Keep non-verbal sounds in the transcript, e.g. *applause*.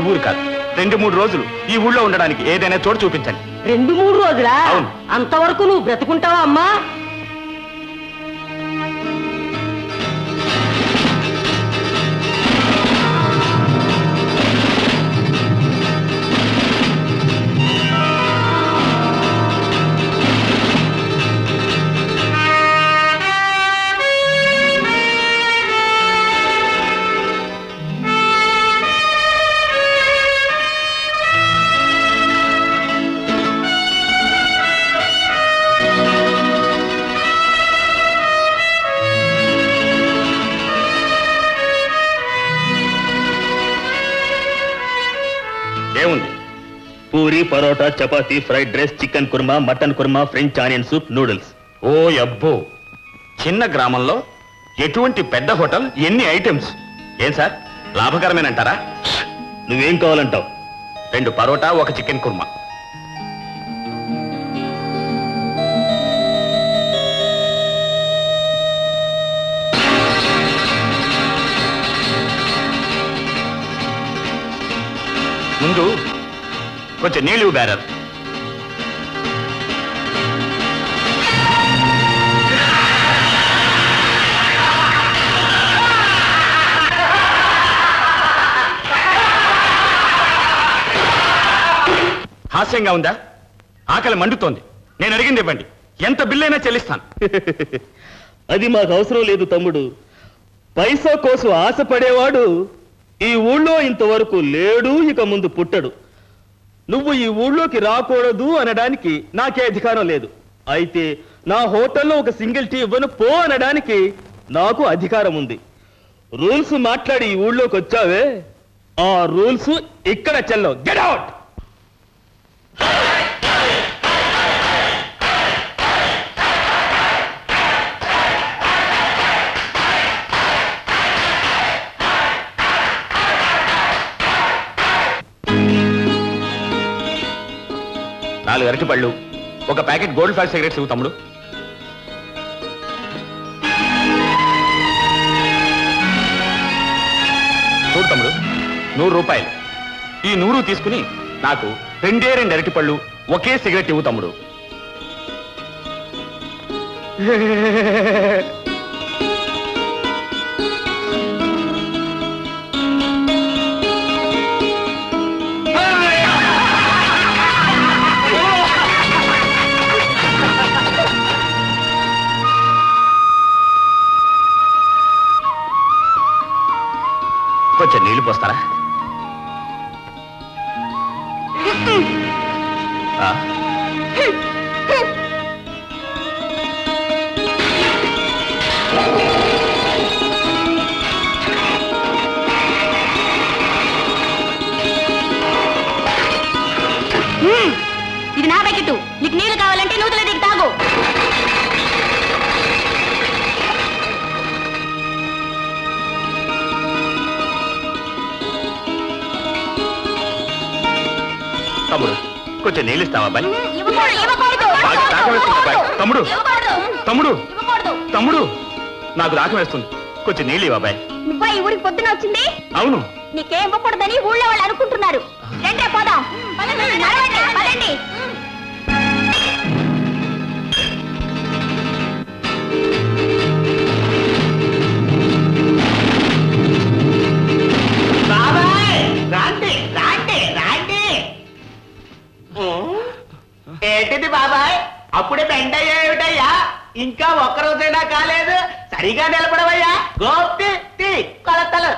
ఊరు కాదు. రెండు మూడు రోజులు ఈ ఊళ్ళో ఉండడానికి ఏదైనా చోటు చూపించండి. రెండు మూడు రోజులా? అవును. అంతవరకు నువ్వు బ్రతుకుంటావా అమ్మా? ఏముంది? Puri parotta chapati fried rice chicken kurma mutton kurma French onion soup noodles. ఓ అబ్బో! చిన్న గ్రామంలో ఎటువంటి పెద్ద హోటల్ ఎన్ని ఐటమ్స్? ఏం సార్? లాభకరమేనంటారా? నువ్వేం కావాలంటావు? రెండు పరోటా ఒక చికెన్ కుర్మా. ముందు కొంచెం నీళ్ళు బ్యారర్ హాస్యంగా ఉందా? ఆకలి మండుతోంది. నేను అడిగింది ఇవ్వండి. ఎంత బిల్లైనా చెల్లిస్తాను. *laughs* అది మాకు అవసరం లేదు తమ్ముడు. పైసా కోసం ఆశపడేవాడు ఈ ఊళ్ళో ఇంతవరకు లేడు ఇక ముందు పుట్టడు. నువ్వు ఈ ఊళ్ళోకి రాకూడదు అనడానికి నాకే అధికారం లేదు. అయితే నా హోటల్లో ఒక సింగిల్ టీ ఇవ్వను పో అనడానికి నాకు అధికారం ఉంది. రూల్స్ మాట్లాడి ఈ ఊళ్ళోకి వచ్చావే? ఆ రూల్స్ ఇక్కడ చెల్లవు. గెట్ అవుట్ నాలుగు అరటి పళ్ళు ఒక ప్యాకెట్ గోల్డ్ ఫ్లాష్ సిగరెట్స్ ఇవ్వు తమ్ముడు. చూడు తమ్ముడు నూరు రూపాయలు. ఈ నూరు తీసుకుని నాకు రెండే రెండు అరటి పళ్ళు ఒకే సిగరెట్ ఇవ్వు తమ్ముడు. *laughs* కొంచెం నీళ్ళు పోస్తారా? ఇది నా బకెట్ నీకు నీళ్ళు కావాలంటే నూతులు దిగి తాగు. తమ్ముడు కొంచెం నీళ్ళు ఇస్తావా అబ్బాయి. బాగా దాహం వేస్తుంది అబ్బాయి. తమ్ముడు. తమ్ముడు. తమ్ముడు నాకు దాహం వేస్తుంది కొంచెం నీళ్ళు ఇవ్వు అబ్బాయి నువ్వా ఈ ఊరికి పొద్దున వచ్చింది అవును నీకేం ఇవ్వకూడదని ఊళ్ళో వాళ్ళు అనుకుంటున్నారు ఏంటిది బాబాయ్? అప్పుడే బెండ ఇంకా ఒక్క రోజైనా కాలేదు. సరిగా నిలబడవయ్యా. గోప్తి కొలతలు.